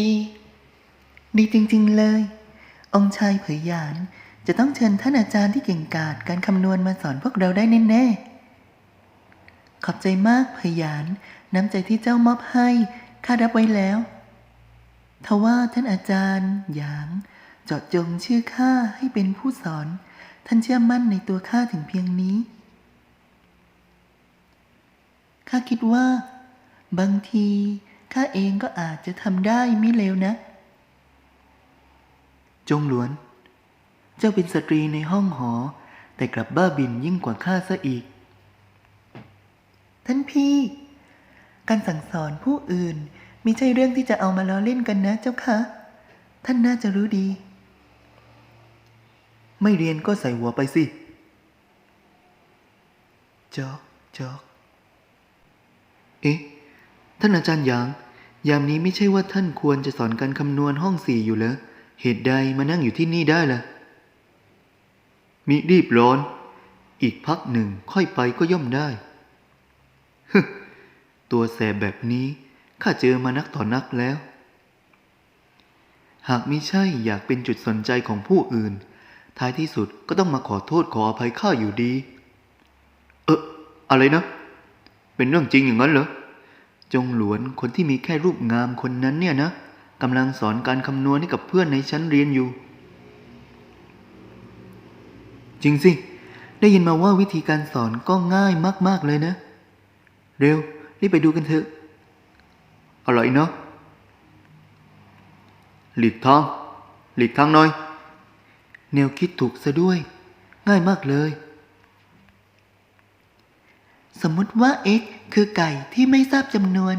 ดี ดีจริงๆเลย องค์ชายเผยหยานจะต้องเชิญท่านอาจารย์ที่เก่งกาจการคำนวณมาสอนพวกเราได้แน่ๆ ขอบใจมากเผยหยาน น้ำใจที่เจ้ามอบให้ข้ารับไว้แล้วทว่าท่านอาจารย์หยางจาะจงชื่อข้าให้เป็นผู้สอน ท่านเชื่อมั่นในตัวข้าถึงเพียงนี้ข้าคิดว่า บางที ข้าเองก็อาจจะทำได้ไม่เลวนะ จงหลวน เจ้าเป็นสตรีในห้องหอ แต่กลับบ้าบินยิ่งกว่าข้าซะอีก ท่านพี่ การสั่งสอนผู้อื่นมิใช่เรื่องที่จะเอามาล้อเล่นกันนะเจ้าคะท่านน่าจะรู้ดี ไม่เรียนก็ใส่หัวไปสิ จอกจอก เอ๊ะ ท่านอาจารย์หยาง ยามนี้ไม่ใช่ว่าท่านควรจะสอนการคำนวณห้องสี่อยู่เหรอ เหตุใดมานั่งอยู่ที่นี่ได้ล่ะ มิรีบร้อน อีกพักหนึ่งค่อยไปก็ย่อมได้ ฮึ ตัวแสบแบบนี้ข้าเจอมานักต่อนักแล้ว หากไม่ใช่อยากเป็นจุดสนใจของผู้อื่น ท้ายที่สุดก็ต้องมาขอโทษขออภัยข้าอยู่ดี เอออะไรนะ เป็นเรื่องจริงอย่างนั้นเหรอ จงหลวนคนที่มีแค่รูปงามคนนั้นเนี่ยนะกำลังสอนการคำนวณให้กับเพื่อนในชั้นเรียนอยู่ จริงสิ ได้ยินมาว่าวิธีการสอนก็ง่ายมาก ๆ เลยนะ เร็ว รีบไปดูกันเถอะอะไรเนาะหลีกทางหลีกทางหน่อย แนวคิดถูกซะด้วย ง่ายมากเลย สมมติว่า x คือไก่ที่ไม่ทราบจำนวน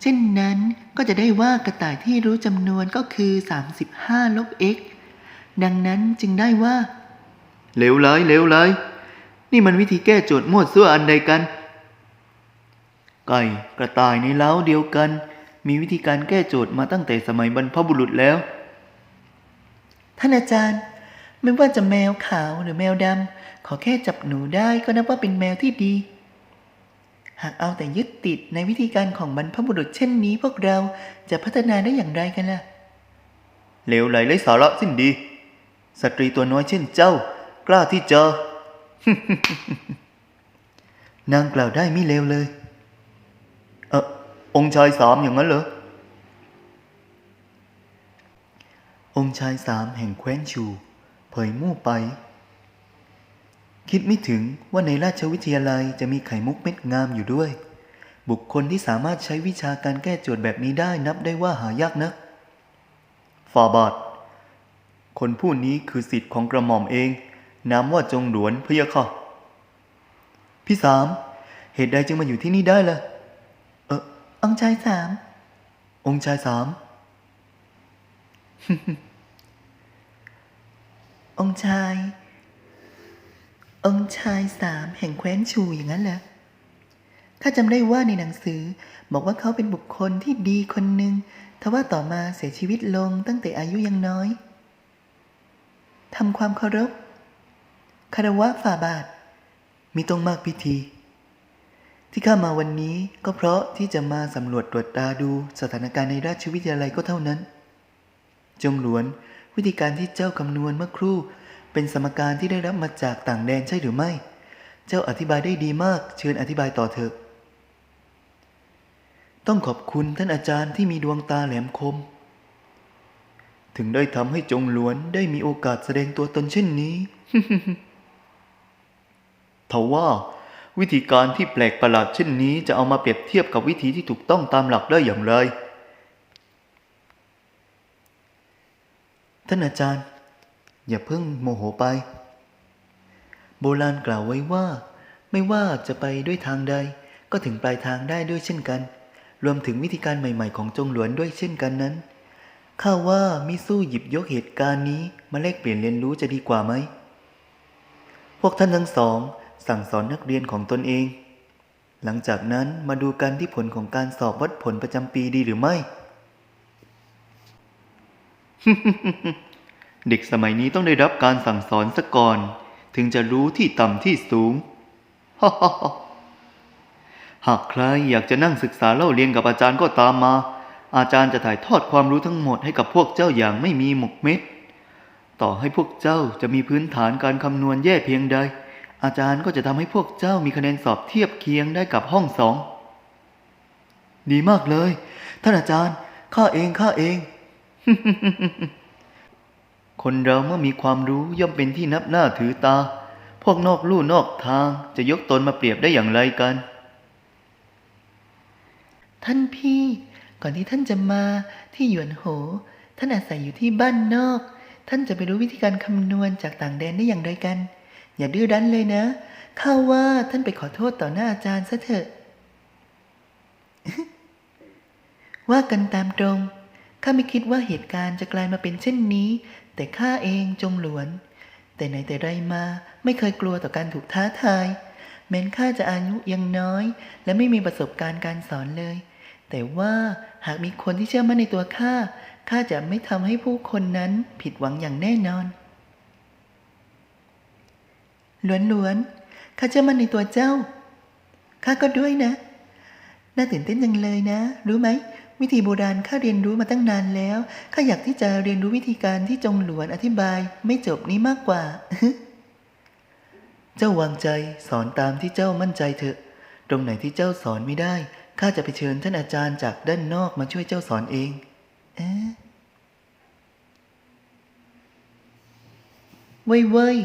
เช่นนั้นก็จะได้ว่ากระต่ายที่รู้จำนวนก็คือ 35 ลบ x ดังนั้นจึงได้ว่าเร็วเลยเร็วเลยนี่มันวิธีแก้โจทย์มั่วซั่วอันใดกัน ไก่กระต่ายในเล้าเดียวกัน มีวิธีการแก้โจทย์มาตั้งแต่สมัยบรรพบุรุษแล้ว ท่านอาจารย์ ไม่ว่าจะแมวขาวหรือแมวดำขอแค่จับหนูได้ก็นับว่าเป็นแมวที่ดี หากเอาแต่ยึดติดในวิธีการของบรรพบุรุษเช่นนี้พวกเราจะพัฒนาได้อย่างไรกันล่ะเลวไหลไร้สาระสิ้นดี สตรีตัวน้อยเช่นเจ้า กล้าที่จะนางกล่าวได้ไม่เลวเลย เออองค์ชายสามอย่างนั้นเหรอ องค์ชายสามแห่งแคว้นชู เผยมู่ไป คิดไม่ถึงว่าในราชวิทยาลัยจะมีไข่มุกเม็ดงามอยู่ด้วย บุคคลที่สามารถใช้วิชาการแก้โจทย์แบบนี้ได้นับได้ว่าหายากนักฟาบาทคนผู้นี้คือสิทธิ์ของกระหม่อมเอง นามว่าจงหลวนพะยะค่ะ พี่สาม เหตุใดจึงมาอยู่ที่นี่ได้ล่ะ เออองค์ชายสาม องค์ชายสาม องค์ชาย องค์ชายสามแห่งแคว้นชูอย่างนั้นเหรอข้าจำได้ว่าในหนังสือบอกว่าเขาเป็นบุคคลที่ดีคนหนึ่งทว่าต่อมาเสียชีวิตลงตั้งแต่อายุยังน้อยทำความเคารพคารวะฝ่าบาท มีตรงมากพิธี ที่ข้ามาวันนี้ก็เพราะที่จะมาสำรวจตรวจตาดูสถานการณ์ในราชวิทยาลัยก็เท่านั้น จงหลวน วิธีการที่เจ้าคำนวณเมื่อครู่ เป็นสมการที่ได้รับมาจากต่างแดนใช่หรือไม่ เจ้าอธิบายได้ดีมาก เชิญอธิบายต่อเถอะ ต้องขอบคุณท่านอาจารย์ที่มีดวงตาแหลมคม ถึงได้ทำให้จงหลวนได้มีโอกาสแสดงตัวตนเช่นนี้ทว่าวิธีการที่แปลกประหลาดเช่นนี้จะเอามาเปรียบเทียบกับวิธีที่ถูกต้องตามหลักได้อย่างไร ท่านอาจารย์ อย่าเพิ่งโมโหไป โบราณกล่าวไว้ว่า ไม่ว่าจะไปด้วยทางใด ก็ถึงปลายทางได้ด้วยเช่นกัน รวมถึงวิธีการใหม่ ๆ ของจงหลวนด้วยเช่นกันนั้นข้าว่ามิสู้หยิบยกเหตุการณ์นี้มาแลกเปลี่ยนเรียนรู้จะดีกว่าไหม พวกท่านทั้งสอง สั่งสอนนักเรียนของตนเอง หลังจากนั้นมาดูกันที่ผลของการสอบวัดผลประจำปีดีหรือไม่ เด็กสมัยนี้ต้องได้รับการสั่งสอนซะก่อน ถึงจะรู้ที่ต่ำที่สูง หากใครอยากจะนั่งศึกษาเล่าเรียนกับอาจารย์ก็ตามมา อาจารย์จะถ่ายทอดความรู้ทั้งหมดให้กับพวกเจ้าอย่างไม่มีหมกเม็ด ต่อให้พวกเจ้าจะมีพื้นฐานการคำนวณแย่เพียงใด อาจารย์ก็จะทำให้พวกเจ้ามีคะแนนสอบเทียบเคียงได้กับห้องสอง ดีมากเลย ท่านอาจารย์ ข้าเองข้าเอง คนเราเมื่อมีความรู้ย่อมเป็นที่นับหน้าถือตา พวกนอกลู่นอกทางจะยกตนมาเปรียบได้อย่างไรกัน ท่านพี่ ก่อนที่ท่านจะมาที่หยวนโห ท่านอาศัยอยู่ที่บ้านนอก ท่านจะไปรู้วิธีการคำนวณจากต่างแดนได้อย่างไรกัน อย่าดื้อรั้นเลยนะข้าว่าท่านไปขอโทษต่อหน้าอาจารย์ซะเถอะ ว่ากันตามตรง ข้าไม่คิดว่าเหตุการณ์จะกลายมาเป็นเช่นนี้ แต่ข้าเองจงหลวน แต่ไหนแต่ไรมาไม่เคยกลัวต่อการถูกท้าทาย แม้นข้าจะอายุยังน้อย และไม่มีประสบการณ์การสอนเลย แต่ว่าหากมีคนที่เชื่อมั่นในตัวข้าข้าจะไม่ทำให้ผู้คนนั้นผิดหวังอย่างแน่นอนลวนหลวนๆข้าเชื่อมั่นในตัวเจ้าข้าก็ด้วยนะ น่าตื่นเต้นจังเลยนะ รู้ไหม วิธีโบราณข้าเรียนรู้มาตั้งนานแล้วข้าอยากที่จะเรียนรู้วิธีการที่จงหลวนอธิบายไม่จบนี้มากกว่า เจ้าวางใจสอนตามที่เจ้ามั่นใจเถอะ ตรงไหนที่เจ้าสอนไม่ได้ข้าจะไปเชิญท่านอาจารย์จากด้านนอกมาช่วยเจ้าสอนเองเอ๊ะเว้ยเว้ย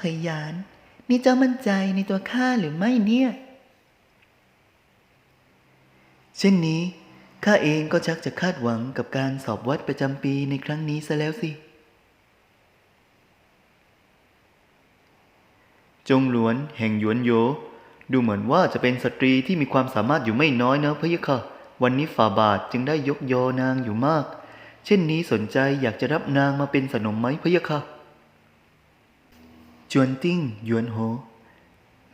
พยาน นี่เจ้ามั่นใจในตัวข้าหรือไม่เนี่ย เช่นนี้ ข้าเองก็ชักจะคาดหวังกับการสอบวัดประจำปีในครั้งนี้ซะแล้วสิ จงหลวนแห่งหยวนโย ดูเหมือนว่าจะเป็นสตรีที่มีความสามารถอยู่ไม่น้อยนะพะยะค่ะ วันนี้ฝ่าบาทจึงได้ยกยอนางอยู่มาก เช่นนี้สนใจอยากจะรับนางมาเป็นสนมไหมพะยะค่ะจวนติ้งหยวนโห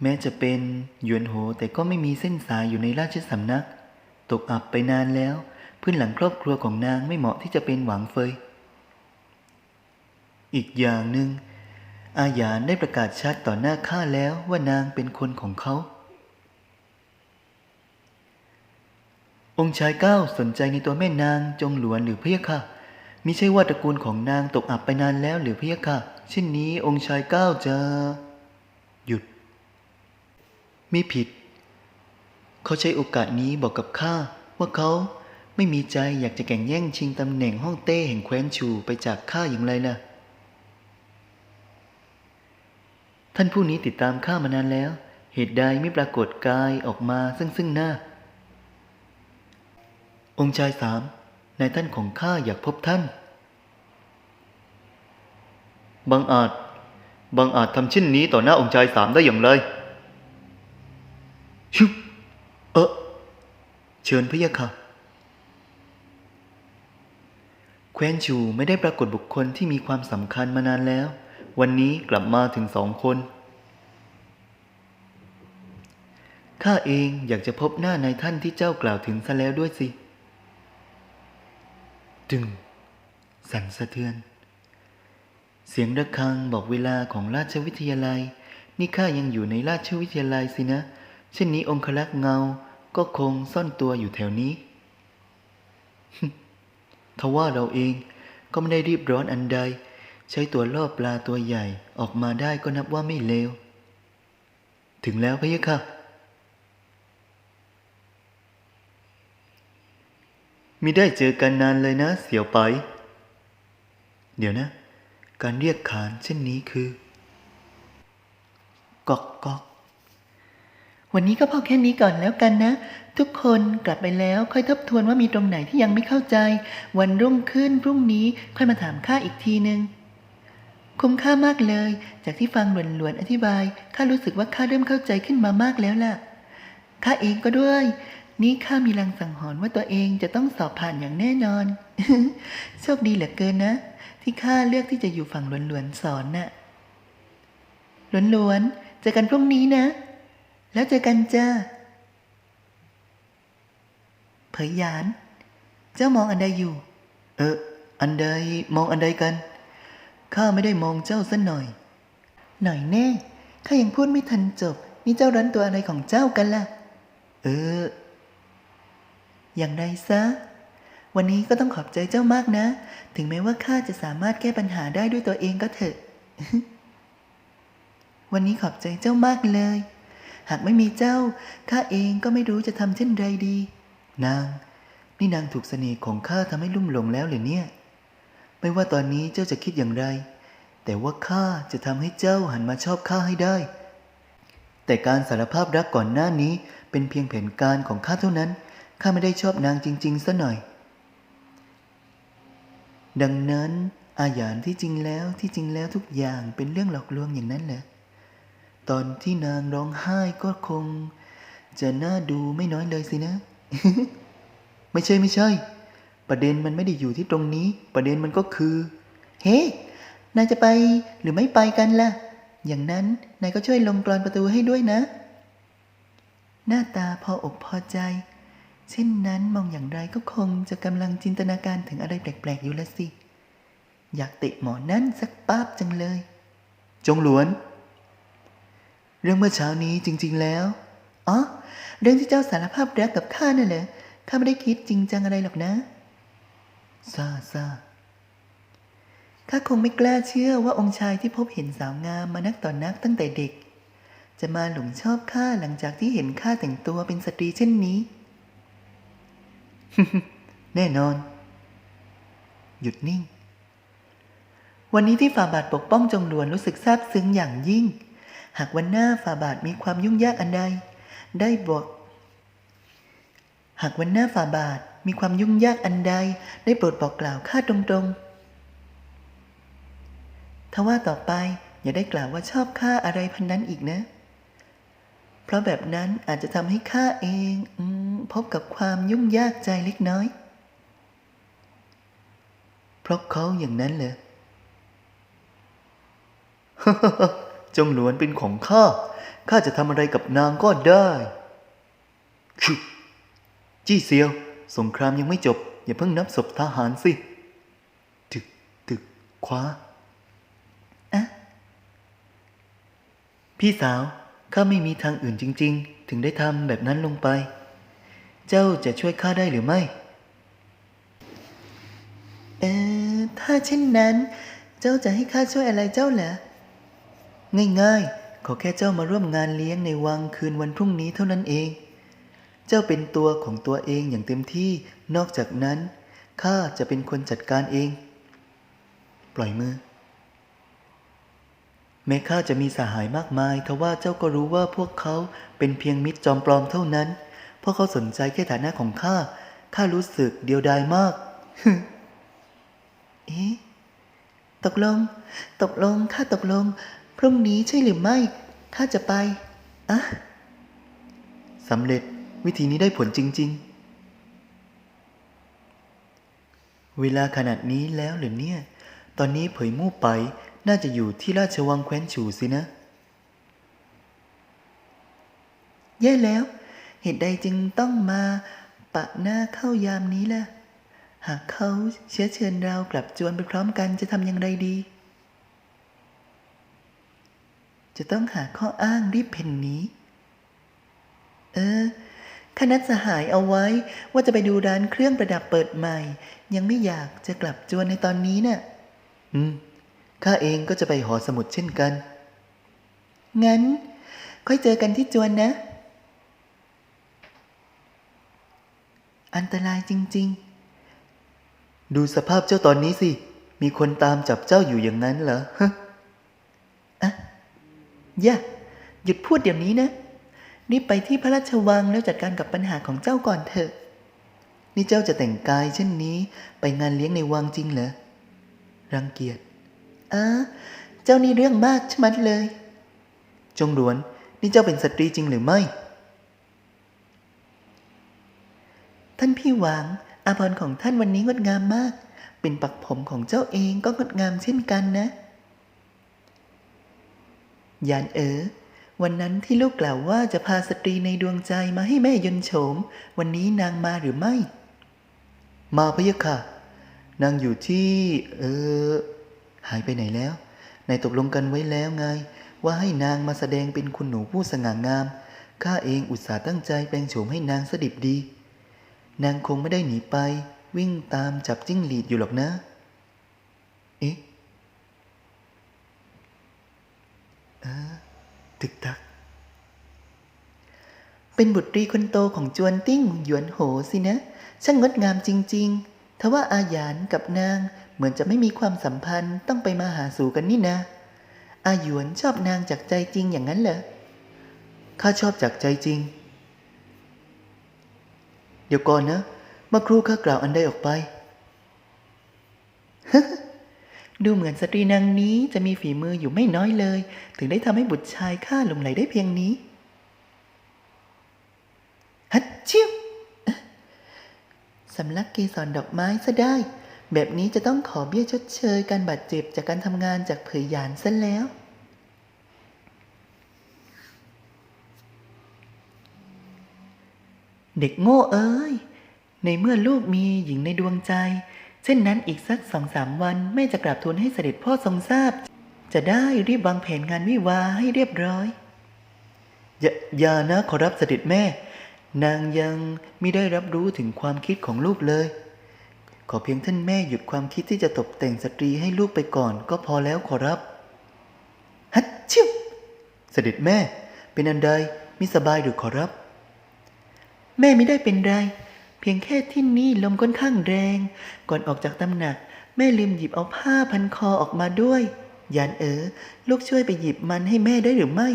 แม้จะเป็นหยวนโหแต่ก็ไม่มีเส้นสายอยู่ในราชสำนัก ตกอับไปนานแล้ว พื้นหลังครอบครัวของนางไม่เหมาะที่จะเป็นหวังเฟย อีกอย่างหนึ่งอาหยานได้ประกาศชัดต่อหน้าข้าแล้วว่านางเป็นคนของเขา องค์ชายเก้าสนใจในตัวแม่นางจงหลวนหรือเพะยค่ะมิใช่ว่าตระกูลของนางตกอับไปนานแล้วหรือเพะยค่ะเช่นนี้องค์ชายเก้าจะ หยุดม่ผิด เขาใช้โอกาสนี้บอกกับข้าว่าเขาไม่มีใจอยากจะแข่งแย่งชิงตำแหน่งห้องเต้แห่งแคว้นชูไปจากข้าอย่างไรล่ะ ท่านผู้นี้ติดตามข้ามานานแล้ว เหตุใดไม่ปรากฏกายออกมาซึ่งซึ่งหน้า องค์ชายสามนายท่านของข้าอยากพบท่านบังอาจบังอาจทำเช่นนี้ต่อหน้าองค์ชายสามได้อย่างไรชุบเออ เชิญพะยะค่ะแคว้นชูไม่ได้ปรากฏบุคคลที่มีความสำคัญมานานแล้ว วันนี้กลับมาถึงสองคนข้าเองอยากจะพบหน้านายท่านที่เจ้ากล่าวถึงซะแล้วด้วยสิดึง สั่นสะเทือน เสียงระฆังบอกเวลาของราชวิทยาลัย นี่ข้ายังอยู่ในราชวิทยาลัยสินะ เช่นนี้องคลักษ์เงา ก็คงซ่อนตัวอยู่แถวนี้ ทว่าเราเองก็ไม่ได้รีบร้อนอันใด ใช้ตัวล่อปลาตัวใหญ่ออกมาได้ก็นับว่าไม่เลว ถึงแล้วพะยะค่ะ มิได้เจอกันนานเลยนะ เสี่ยวไป เดี๋ยวนะ การเรียกขานเช่นนี้คือ กอกกอก วันนี้ก็พอแค่นี้ก่อนแล้วกันนะ ทุกคนกลับไปแล้วค่อยทบทวนว่ามีตรงไหนที่ยังไม่เข้าใจ วันรุ่งขึ้นพรุ่งนี้ค่อยมาถามข้าอีกทีนึงคุ้มค่ามากเลย จากที่ฟังหลวนๆอธิบายข้ารู้สึกว่าข้าเริ่มเข้าใจขึ้นมามากแล้วล่ะข้าเองก็ด้วย นี่ข้ามีลังสังหรณ์ว่าตัวเองจะต้องสอบผ่านอย่างแน่นอน โชคดีเหลือเกินนะ ที่ข้าเลือกที่จะอยู่ฝั่งหลวนๆสอนน่ะหลวนๆเจอกันพรุ่งนี้นะ แล้วเจอกันจ้าเผยหยาน เจ้ามองอันใดอยู่ เออ อันใดมองอันใดกัน ข้าไม่ได้มองเจ้าสัหน่อย หน่อยแน่ ข้ายังพูดไม่ทันจบ นี่เจ้ารันตัวอะไรของเจ้ากันล่ะ เออ อย่างไรซะ วันนี้ก็ต้องขอบใจเจ้ามากนะ ถึงแม้ว่าข้าจะสามารถแก้ปัญหาได้ด้วยตัวเองก็เถอะ วันนี้ขอบใจเจ้ามากเลย หากไม่มีเจ้า ข้าเองก็ไม่รู้จะทำเช่นไรดี นาง นี่นางถูกเสน่ห์ของข้าทำให้ลุ่มหลงแล้วเหรือเนี่ย ไม่ว่าตอนนี้เจ้าจะคิดอย่างไร แต่ว่าข้าจะทำให้เจ้าหันมาชอบข้าให้ได้ แต่การสารภาพรักก่อนหน้านี้เป็นเพียงแผนการของข้าเท่านั้น ข้าไม่ได้ชอบนางจริงๆซะหน่อย ดังนั้นอาหยานที่จริงแล้วที่จริงแล้วทุกอย่างเป็นเรื่องหลอกลวงอย่างนั้นเหรอ ตอนที่นางร้องไห้ก็คง จะน่าดูไม่น้อยเลยสินะ ไม่ใช่ไม่ใช่ ประเด็นมันไม่ได้อยู่ที่ตรงนี้ ประเด็นมันก็คือ เฮ้นายจะไปหรือไม่ไปกันล่ะ อย่างนั้นนายก็ช่วยลงกรอนประตูให้ด้วยนะ หน้าตาพออกพอใจ เช่นนั้นมองอย่างไรก็คงจะกำลังจินตนาการถึงอะไรแปลกๆอยู่ละสิ อยากเตะหมอนั่นสักป้าบจังเลย จงหลวน เรื่องเมื่อเช้านี้จริง ๆ แล้ว อ๋อ เรื่องที่เจ้าสารภาพรักกับข้านั่นเหรอข้าไม่ได้คิดจริงจังอะไรหรอกนะซาซาข้าคงไม่กล้าเชื่อว่าองค์ชายที่พบเห็นสาวงามมานักต่อนนักตั้งแต่เด็ก จะมาหลงชอบข้าหลังจากที่เห็นข้าแต่งตัวเป็นสตรีเช่นนี้ แน่นอน หยุดนิ่ง วันนี้ที่ฝ่าบาทปกป้องจงหลวนรู้สึกซาบซึ้งอย่างยิ่ง หากวันหน้าฝ่าบาทมีความยุ่งยากอันใด ได้บอก หากวันหน้าฝ่าบาทมีความยุ่งยากอันใด ได้โปรดบอกกล่าวข้าตรงๆทว่าต่อไปอย่าได้กล่าวว่าชอบข้าอะไรพันนั้นอีกนะ เพราะแบบนั้นอาจจะทำให้ข้าเองอพบกับความยุ่งยากใจเล็กน้อย เพราะเขาอย่างนั้นเหรอ จงหลวนเป็นของข้า ข้าจะทำอะไรกับนางก็ได้จี้เซียว สงครามยังไม่จบ อย่าเพิ่งนับศพทหารสิ ตึก ตึก คว้าอะพี่สาว ข้าไม่มีทางอื่นจริง ๆ ถึงได้ทำแบบนั้นลงไป เจ้าจะช่วยข้าได้หรือไม่ เออถ้าเช่นนั้น เจ้าจะให้ข้าช่วยอะไรเจ้าเหรอ ง่ายๆ ขอแค่เจ้ามาร่วมงานเลี้ยงในวังคืนวันพรุ่งนี้เท่านั้นเอง เจ้าเป็นตัวของตัวเองอย่างเต็มที่ นอกจากนั้นข้าจะเป็นคนจัดการเอง ปล่อยมือ แม้ข้าจะมีสหายมากมายทว่าเจ้าก็รู้ว่าพวกเขาเป็นเพียงมิตรจอมปลอมเท่านั้น เพราะเขาสนใจแค่ฐานะของข้า ข้ารู้สึกเดียวดายมาก เอ๊ะ ตกลง ตกลง ข้าตกลง พรุ่งนี้ใช่หรือไม่ข้าจะไปอะสำเร็จวิธีนี้ได้ผลจริง ๆ เวลาขนาดนี้แล้วหรือเนี่ย ตอนนี้เผยมู่ไปน่าจะอยู่ที่ราชวังแคว้นฉูสินะ แย่แล้ว เหตุใดจึงต้องมาปะหน้าเข้ายามนี้ล่ะ หากเขาเชื้อเชิญเรากลับจวนไปพร้อมกันจะทำอย่างไรดี จะต้องหาข้ออ้างรีบเพ่นหนีเออคณะสหายเอาไว้ว่าจะไปดูร้านเครื่องประดับเปิดใหม่ ยังไม่อยากจะกลับจวนในตอนนี้น่ะ อืม ข้าเองก็จะไปหอสมุดเช่นกัน งั้น ค่อยเจอกันที่จวนนะ อันตรายจริง ๆ ดูสภาพเจ้าตอนนี้สิ มีคนตามจับเจ้าอยู่อย่างนั้นเหรอฮะอะ อย่าหยุดพูดเดี๋ยวนี้นะรีบไปที่พระราชวังแล้วจัดการกับปัญหาของเจ้าก่อนเถอะ นี่เจ้าจะแต่งกายเช่นนี้ไปงานเลี้ยงในวังจริงเหรอ รังเกียจอ่าเจ้านี่เรื่องมากชะมัดเลย จงหลวน นี่เจ้าเป็นสตรีจริงหรือไม่ ท่านพี่หวาง อาภรณ์ของท่านวันนี้งดงามมาก เป็นปักผมของเจ้าเองก็งดงามเช่นกันนะ ยานเอ๋อวันนั้นที่ลูกกล่าวว่าจะพาสตรีในดวงใจมาให้แม่ยนโฉม วันนี้นางมาหรือไม่ มาพะยะค่ะ นางอยู่ที่ เออ หายไปไหนแล้วนายตกลงกันไว้แล้วไง ว่าให้นางมาแสดงเป็นคุณหนูผู้สง่างาม ข้าเองอุตส่าห์ตั้งใจแปลงโฉมให้นางสดิบดี นางคงไม่ได้หนีไป วิ่งตามจับจิ้งหรีดอยู่หรอกนะ เอ๊ะเออ ตึกตัก เป็นบุตรีคนโตของจวนติ้งหยวนโหสินะ ช่างงดงามจริง ๆ ทว่าอาหยานกับนางเหมือนจะไม่มีความสัมพันธ์ต้องไปมาหาสู่กันนี่นะ อาหยวนชอบนางจากใจจริงอย่างนั้นเหรอ ข้าชอบจากใจจริง เดี๋ยวก่อนนะ เมื่อครู่ข้ากล่าวอันใดออกไป ดูเหมือนสตรีนางนี้จะมีฝีมืออยู่ไม่น้อยเลย ถึงได้ทำให้บุตรชายข้าหลงไหลได้เพียงนี้ ฮัดชิวสำลักเกสรดอกไม้ซะได้ แบบนี้จะต้องขอเบี้ยชดเชยการบาดเจ็บจากการทำงานจากเผยหยานซะแล้ว เด็กโง่เอ้ย ในเมื่อลูกมีหญิงในดวงใจ เช่นนั้นอีกสักสองสามวันแม่จะกราบทูลให้เสด็จพ่อทรงทราบ จะได้รีบวางแผนงานวิวาให้เรียบร้อยอย่าอย่านะขอรับเสด็จแม่ นางยังไม่ได้รับรู้ถึงความคิดของลูกเลย ขอเพียงท่านแม่หยุดความคิดที่จะตกแต่งสตรีให้ลูกไปก่อนก็พอแล้วขอรับฮัดชิวเสด็จแม่ เป็นอันใดมิสบายหรือขอรับ แม่ไม่ได้เป็นไร พียงแค่ที่นี่ลมค่อนข้างแรง ก่อนออกจากตำหนัก แม่ลืมหยิบเอาผ้าพันคอออกมาด้วย ยานเอ๋อลูกช่วยไปหยิบมันให้แม่ได้หรือไม่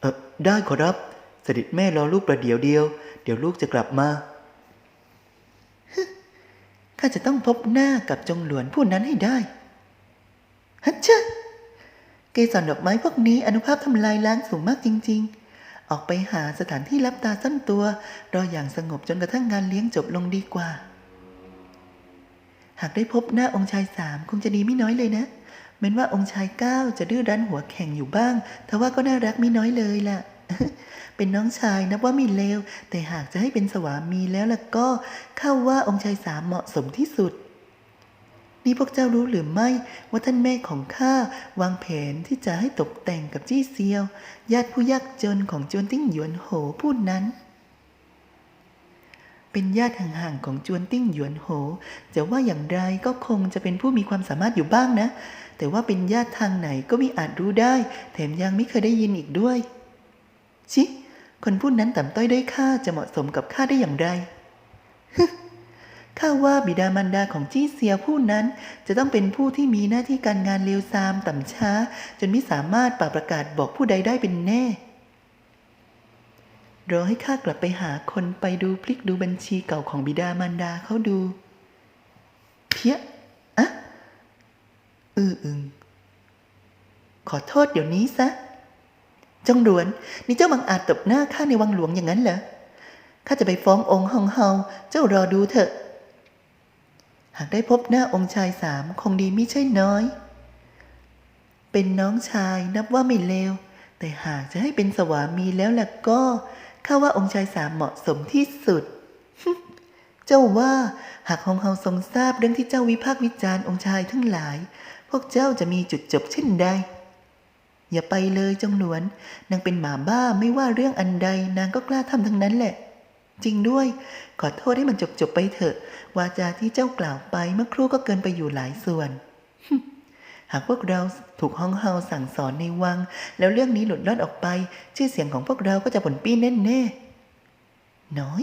เออได้ขอรับ สด็จแม่รอลูกประเดี๋ยวเดียว เดี๋ยวลูกจะกลับมาข้าจะต้องพบหน้ากับจงหลวนผู้นั้นให้ได้ฮัจเชเกสรดอกไม้พวกนี้อนุภาพทำลายล้างสูงมากจริง ๆ ออกไปหาสถานที่รับตาสั้นตัวรออย่างสงบจนกระทั่งงานเลี้ยงจบลงดีกว่า หากได้พบหน้าองค์ชายสามคงจะดีไม่น้อยเลยนะแม้ว่าองค์ชายเก้าจะดื้อรั้นหัวแข็งอยู่บ้างแต่ว่าก็น่ารักไม่น้อยเลยล่ะ เป็นน้องชายนับว่าไมีเลวแต่หากจะให้เป็นสวามีแล้วล่ะก็เข้าว่าองค์ชายสามเหมาะสมที่สุด นี่พวกเจ้ารู้หรือไม่ว่าท่านแม่ของข้าวางแผนที่จะให้ตกแต่งกับจี้เซียว ญาติผู้ยากจนของจวนติ้งหยวนโหผู้นั้น เป็นญาติห่างๆของจวนติ้งหยวนโหจะว่าอย่างไรก็คงจะเป็นผู้มีความสามารถอยู่บ้างนะ แต่ว่าเป็นญาติทางไหนก็ไมิอาจรู้ได้ แถมยังไม่เคยได้ยินอีกด้วย ชิ คนผู้นั้นต่ำต้อยด้อยค่าจะเหมาะสมกับข้าได้อย่างไร ข้าว่าบิดามารดาของจี้เซียผู้นั้น จะต้องเป็นผู้ที่มีหน้าที่การงานเลวทรามต่ำช้า จนไม่สามารถป่าประกาศบอกผู้ใดได้เป็นแน่รอให้ข้ากลับไปหาคนไปดูพลิกดูบัญชีเก่าของบิดามารดาเขาดู เพี้ยอะอืออึงขอโทษเดี๋ยวนี้ซะจงหลวน นี่เจ้าบังอาจตบหน้าข้าในวังหลวงอย่างนั้นเหรอข้าจะไปฟ้ององค์ฮองเฮาเจ้ารอดูเถอะากได้พบหน้าองค์ชายสามคงดีไม่ใช่น้อย เป็นน้องชายนับว่าไม่เลว แต่หากจะให้เป็นสวามีแล้วล่ะก็ข้าว่าองค์ชายสามเหมาะสมที่สุด เจ้าว่าหากฮองเฮาทรงทราบเรื่องที่เจ้าวิพากษ์วิจารณ์องค์ชายทั้งหลาย พวกเจ้าจะมีจุดจบเช่นใด อย่าไปเลยจงหลวน นางเป็นหมาบ้าไม่ว่าเรื่องอันใดนางก็กล้าทำทั้งนั้นแหละ จริงด้วย ขอโทษให้มันจบจบๆไปเถอะ วาจาที่เจ้ากล่าวไปเมื่อครู่ก็เกินไปอยู่หลายส่วน หากพวกเราถูกห้องเฮาสั่งสอนในวัง แล้วเรื่องนี้หลุดลอดออกไป ชื่อเสียงของพวกเราก็จะผลปี้แน่ๆน้อย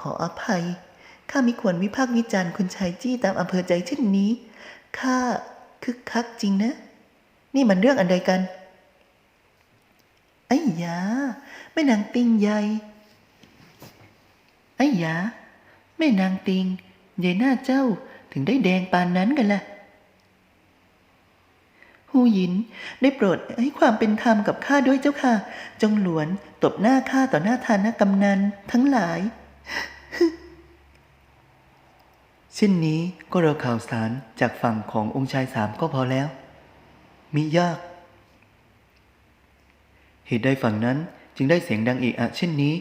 ขออภัย ข้ามิควรวิพากษ์วิจารณ์คุณชายจี้ตามอำเภอใจเช่นนี้ ข้าคึกคักจริงนะ นี่มันเรื่องอันใดกัน ไอ้ยาแม่นางติงใหญ่ ไอ้ยาแม่นางติงใหญ่หน้าเจ้าถึงได้แดงปานนั้นกันล่ะหูหยินได้โปรดให้ความเป็นธรรมกับข้าด้วยเจ้าค่ะ จงหลวนตบหน้าข้าต่อหน้าทานกำนันทั้งหลายเช่นนี้ก็รอข่าวสารจากฝั่งขององค์ชายสามก็พอแล้ว มิยาก เหตุใดฝั่งนั้นจึงได้เสียงดังเอะอะเช่นนี้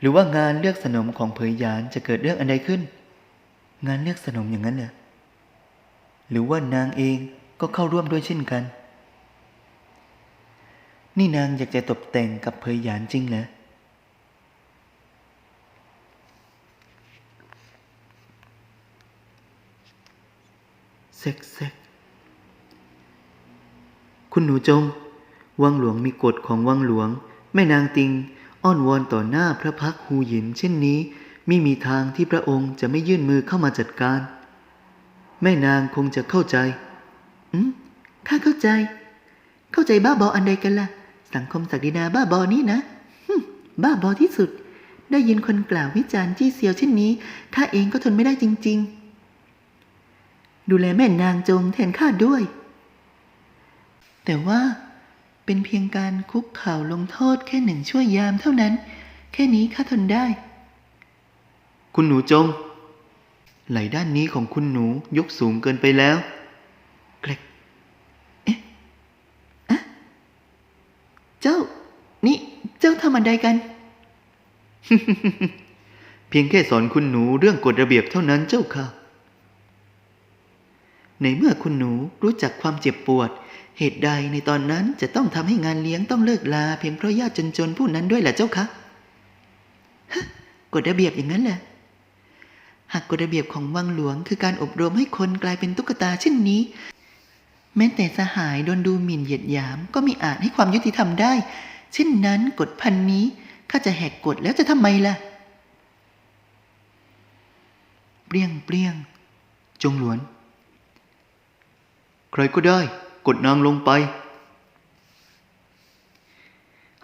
หรือว่างานเลือกสนมของเผยหยานจะเกิดเรื่องอันใดขึ้น งานเลือกสนมอย่างนั้นเหรอหรือว่านางเองก็เข้าร่วมด้วยเช่นกัน นี่นางอยากจะตกแต่งกับเผยหยานจริงเหรอเซกเซกคุณหนูจง วังหลวงมีกฎของวังหลวง แม่นางติง อ้อนวอนต่อหน้าพระพักฮูหยินเช่นนี้ไม่มีทางที่พระองค์จะไม่ยื่นมือเข้ามาจัดการ แม่นางคงจะเข้าใจ อืมข้าเข้าใจ เข้าใจบ้าบออันใดกันล่ะ สังคมศักดินาบ้าบอนี่นะบ้าบอที่สุด ได้ยินคนกล่าววิจารณ์จี้เซียวเช่นนี้ข้าเองก็ทนไม่ได้จริง ๆ ดูแลแม่นางจงแทนข้าด้วย แต่ว่า เป็นเพียงการคุกเข่าลงโทษแค่หนึ่งชั่วยามเท่านั้น แค่นี้ข้าทนได้ คุณหนูจง ไหลด้านนี้ของคุณหนูยกสูงเกินไปแล้วเกรกเจ้า นี่เจ้าทำอันใดกัน เพียงแค่สอนคุณหนูเรื่องกฎระเบียบเท่านั้นเจ้าค่ะ ในเมื่อคุณหนูรู้จักความเจ็บปวด เหตุใดในตอนนั้นจะต้องทำให้งานเลี้ยงต้องเลิกลาเพียงเพราะญาติจนๆผู้นั้นด้วยแหละเจ้าคะฮะกฎระเบียบอย่างนั้นแหละหากกฎระเบียบของวังหลวงคือการอบรมให้คนกลายเป็นตุ๊กตาเช่นนี้ แม้แต่สหายโดนดูหมิ่นเหยียดหยาม ก็มีอาจให้ความยุติธรรมได้ เช่นนั้นกฎพันนี้ข้าจะแหกกฎแล้วจะทำไมล่ะ เปรี้ยงเปรี้ยง จงหลวน ใครก็ได้ กดนางลงไป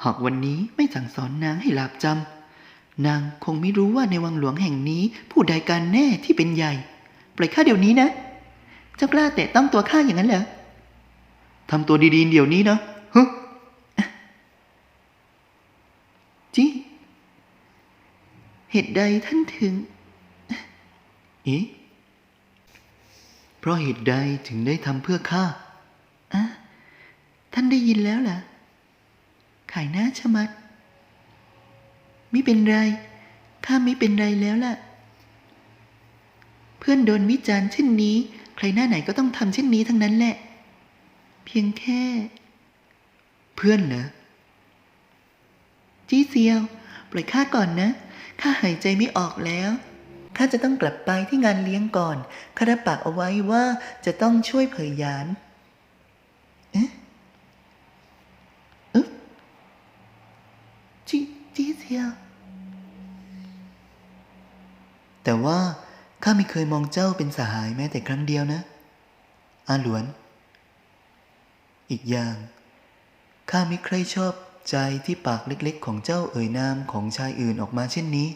หากวันนี้ไม่สั่งสอนนางให้หลาบจำนางคงไม่รู้ว่าในวังหลวงแห่งนี้ ผู้ใดการแน่ที่เป็นใหญ่ ปล่อยข้าเดี๋ยวนี้นะ เจ้ากล้าแตะต้องตัวข้าอย่างนั้นเหรอทำตัวดีๆเดี๋ยวนี้นะฮึจิเหตุใดท่านถึง เอ๊ะ ราะเหตุใดถึงได้ทำเพื่อข้าอะท่านได้ยินแล้วล่ะ ขายหน้าชะมัด ไม่เป็นไร ข้าไม่เป็นไรแล้วล่ะ เพื่อนโดนวิจารณ์เช่นนี้ ใครหน้าไหนก็ต้องทำเช่นนี้ทั้งนั้นแหละ เพียงแค่ เพื่อนเหรอ จี้เซียว ปล่อยข้าก่อนนะ ข้าหายใจไม่ออกแล้ว ข้าจะต้องกลับไปที่งานเลี้ยงก่อนข้ารับปากเอาไว้ว่าจะต้องช่วยเผยยานเอ๊ะอึ๊บจี้จี้เซียแต่ว่าข้าไม่เคยมองเจ้าเป็นสหายแม้แต่ครั้งเดียวนะ อาหลวน อีกอย่าง ข้าไม่ใครชอบใจที่ปากเล็กๆ ของเจ้าเอ่ยนามของชายอื่นออกมาเช่นนี้